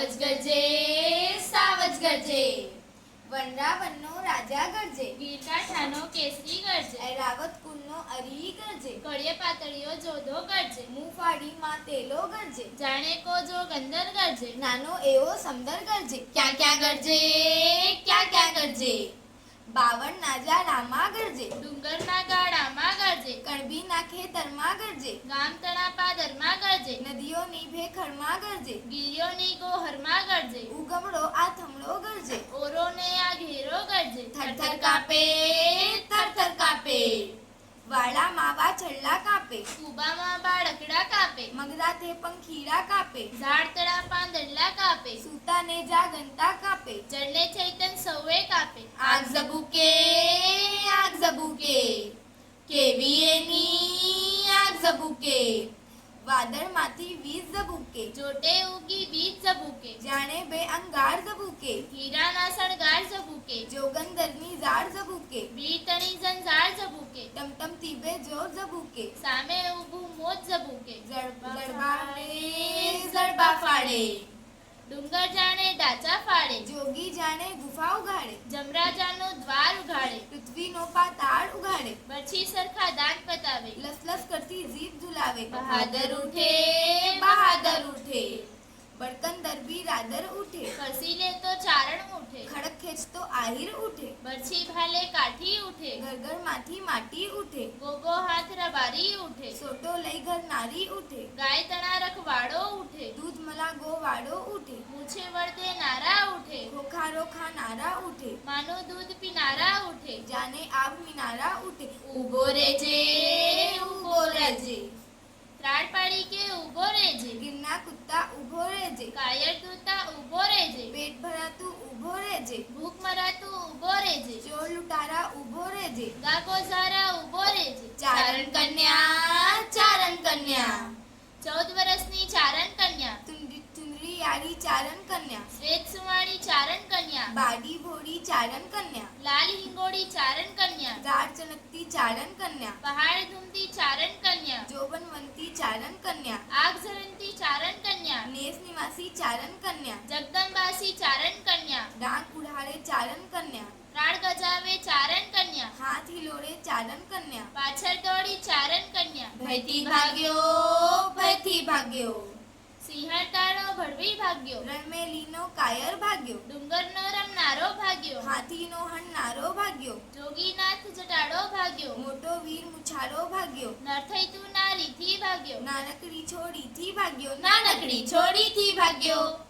સાવજ ગરજે સાવજ ગરજે વનરાવનનો રાજા ગરજે. વીરકાઠાનો કેસરી ગરજે. રાવત કુલનો અરી ગરજે. કળિયે પાતળીઓ જોધો ગરજે. મુફાડીમાં તેલો ગરજે. જાણે કો જો ગંદર ગરજે. નાનો એવો સમદર ગરજે. ક્યાં ક્યાં ગરજે? ક્યાં ક્યાં ગરજે? બાવન નાજા રામા ગરજે. ડુંગરના ગાડામાં ગરજે. કણબીના ખેતરમાં ગરજે. ગામ તણા પાદરમાં ગરજે. નદીઓની ભેખડમાં ગરજે. ગીરીઓની ઉગમડો આ થમડો ગરજે ઓરોને આ ઘેરો ગરજે થરથર કાપે થરથર કાપે. વાળા માવા છલ્લા કાપે. કુબામાં બાળકડા કાપે. મગરાથે પંખીડા કાપે. ઝાડ તળા પાંદડલા કાપે. સૂતાને જાગંતા કાપે. જડને ચૈતન સૌએ કાપે. આગ ઝબુકે આગ ઝબુકે. કેવી એની આગ ઝબુકે. વાદળમાંથી વીજ ઝબુકે. જોટે ઉગી બીજ ઝબૂકે. જાણે બે અંગાર ઝબુકે. હીરાના સણગાર ઝબૂકે. જોગંદરની ઝાડ ઝબુકે. બીટણી ઝંઝાર ઝબૂકે. ટમટમતી બે જોર ઝબુકે. સામે ઊભું મોજ ઝબૂકે. ઝડબા ફાડે. ડુંગર જાણે ડાચા ફાડે જોગી જાણે ગુફા ઉગાડે. જમરાજાનો દ્વાર ઉઘાડે પૃથ્વીનો પાતાળ ઉગાડે. બરછી સરખા દાંત પતાવે. લસલસ કરતી જીભ ઝુલાવે. બહાદર ઉઠે, બહાદર ઉઠે. બળકન દરબી રાદર ઉઠે. ખસી લે તો ચારણ ઉઠે. ખડક ખેંચતો આહિર ઉઠે. બરછી ભાલે કાઠી ઉઠે. ઘરઘરમાંથી માટી ઉઠે. ગોગો હાથ રબારી ઉઠે. સોટો લઈ ઘર નારી ઉઠે. ગાય તણા રખવાડો ઉઠે. દૂધ મલા ગોવાડો ઉઠે. ઉઠે ખાનારા ઉઠે. માનું દૂધ પીનારા ઉઠે. જાને આગ મિનારા ઉઠે. ઊભો રેજે ઊભો રેજે ત્રાડ પાડી કે ઊભો રેજે ગિરના કુત્તા ઊભો રેજે કાયર દૂતા ઊભો રેજે પેટ ભરાતું ઊભો રેજે ભૂખ મરાતું ઊભો રેજે ચોર લૂંટારા ઊભો રહેજે. ગાગો સારા ઊભો રેજે ચારણ કન્યા ચારણ કન્યા. ચૌદ વર્ષની ચારણ કન્યા. ચુંદરી યારી ચારણ કન્યા શ્વેત સુવાળી ચારણ કન્યા બાડી ભોળી ચારણ કન્યા લાલ હિંગોળી ચારણ કન્યા ગાઢ ચણકતી ચારણ કન્યા પહાડ ધૂમતી ચારણ કન્યા જોબનવંતી ચારણ કન્યા આગ ઝરણતી ચારણ કન્યા નેસ નિવાસી ચારણ કન્યા જગદંબાસી ચારણ કન્યા ડાંગ ઉડાડે ચારણ કન્યા રાડ ગજાવે ચારણ કન્યા હાથ હિલોડે ચારણ કન્યા પાછળ દોડી ચારણ કન્યા ભયથી ભાગ્યો ભયથી ભાગ્યો ભળવી ભાગ્યો. રણમેલીનો કાયર ભાગ્યો. ડુંગરનો રમનારો ભાગ્યો. હાથીનો હણનારો ભાગ્યો. જોગીનાથ જટાડો ભાગ્યો. મોટો વીર મુછારો ભાગ્યો. નરથઈ તું નારીથી ભાગ્યો. નાનકડી છોડીથી ભાગ્યો. નાનકડી છોડીથી ભાગ્યો.